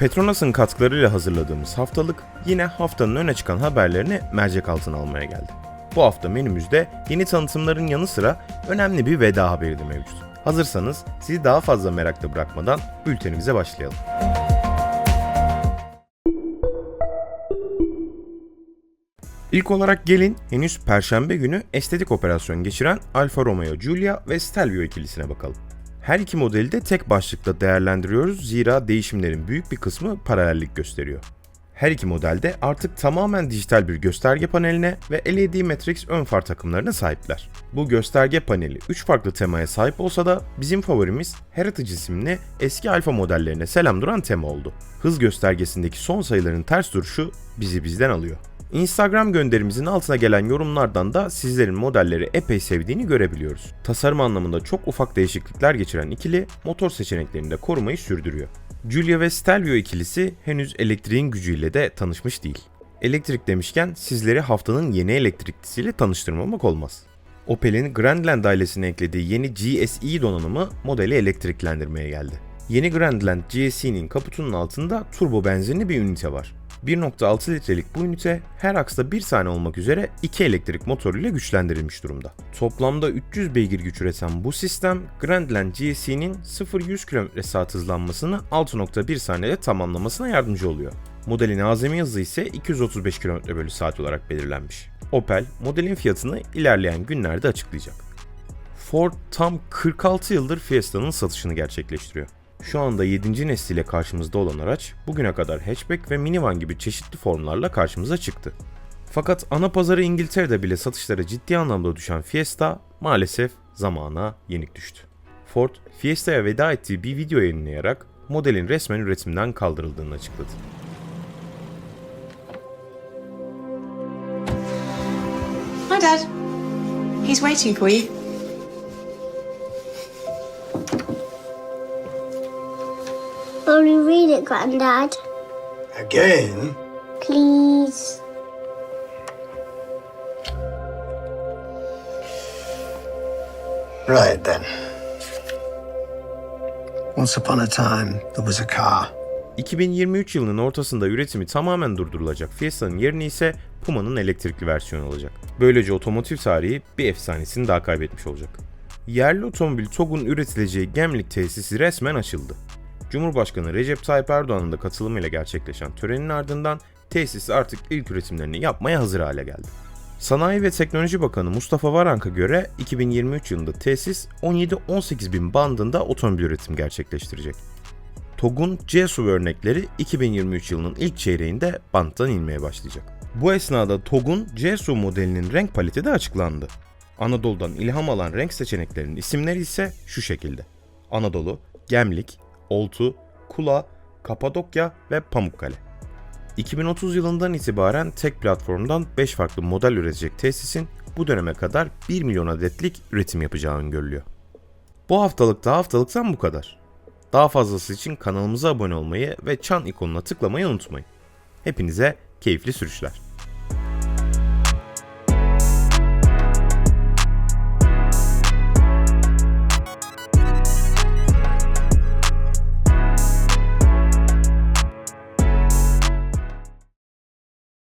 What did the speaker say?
Petronas'ın katkılarıyla hazırladığımız haftalık yine haftanın öne çıkan haberlerini mercek altına almaya geldi. Bu hafta menümüzde yeni tanıtımların yanı sıra önemli bir veda haberi de mevcut. Hazırsanız sizi daha fazla merakla bırakmadan bültenimize başlayalım. İlk olarak gelin henüz perşembe günü estetik operasyon geçiren Alfa Romeo Giulia ve Stelvio ikilisine bakalım. Her iki modeli de tek başlıkta değerlendiriyoruz zira değişimlerin büyük bir kısmı paralellik gösteriyor. Her iki modelde artık tamamen dijital bir gösterge paneline ve LED Matrix ön far takımlarına sahipler. Bu gösterge paneli 3 farklı temaya sahip olsa da bizim favorimiz Heritage isimli eski alfa modellerine selam duran tema oldu. Hız göstergesindeki son sayıların ters duruşu bizi bizden alıyor. Instagram gönderimizin altına gelen yorumlardan da sizlerin modelleri epey sevdiğini görebiliyoruz. Tasarım anlamında çok ufak değişiklikler geçiren ikili motor seçeneklerini de korumayı sürdürüyor. Giulia ve Stelvio ikilisi henüz elektriğin gücüyle de tanışmış değil. Elektrik demişken sizleri haftanın yeni elektriklisiyle tanıştırmamak olmaz. Opel'in Grandland ailesine eklediği yeni GSE donanımı modeli elektriklendirmeye geldi. Yeni Grandland GSE'nin kaputunun altında turbo benzinli bir ünite var. 1.6 litrelik bu ünite her aksta bir tane olmak üzere iki elektrik motoruyla güçlendirilmiş durumda. Toplamda 300 beygir güç üreten bu sistem Grandland GSE'nin 0-100 km saat hızlanmasını 6.1 saniyede tamamlamasına yardımcı oluyor. Modelin azami hızı ise 235 km bölü saat olarak belirlenmiş. Opel modelin fiyatını ilerleyen günlerde açıklayacak. Ford tam 46 yıldır Fiesta'nın satışını gerçekleştiriyor. Şu anda 7. nesliyle karşımızda olan araç bugüne kadar hatchback ve minivan gibi çeşitli formlarla karşımıza çıktı. Fakat ana pazarı İngiltere'de bile satışlara ciddi anlamda düşen Fiesta maalesef zamana yenik düştü. Ford, Fiesta'ya veda ettiği bir video yayınlayarak modelin resmen üretimden kaldırıldığını açıkladı. Hi, Dad. He's waiting for you. İt, Grandad? Again? Please. Right then. Once upon a time, there was a car. 2023 yılının ortasında üretimi tamamen durdurulacak Fiesta'nın yerini ise Puma'nın elektrikli versiyonu alacak. Böylece otomotiv tarihi bir efsanesini daha kaybetmiş olacak. Yerli otomobil TOG'un üretileceği Gemlik tesisi resmen açıldı. Cumhurbaşkanı Recep Tayyip Erdoğan'ın da katılımıyla gerçekleşen törenin ardından tesis artık ilk üretimlerini yapmaya hazır hale geldi. Sanayi ve Teknoloji Bakanı Mustafa Varank'a göre 2023 yılında tesis 17-18 bin bandında otomobil üretim gerçekleştirecek. TOG'un C-SUV örnekleri 2023 yılının ilk çeyreğinde banttan inmeye başlayacak. Bu esnada TOG'un C-SUV modelinin renk paleti de açıklandı. Anadolu'dan ilham alan renk seçeneklerinin isimleri ise şu şekilde. Anadolu, Gemlik, Oltu, Kula, Kapadokya ve Pamukkale. 2030 yılından itibaren tek platformdan 5 farklı model üretecek tesisin bu döneme kadar 1 milyon adetlik üretim yapacağı öngörülüyor. Bu haftalıkta haftalıktan bu kadar. Daha fazlası için kanalımıza abone olmayı ve çan ikonuna tıklamayı unutmayın. Hepinize keyifli sürüşler.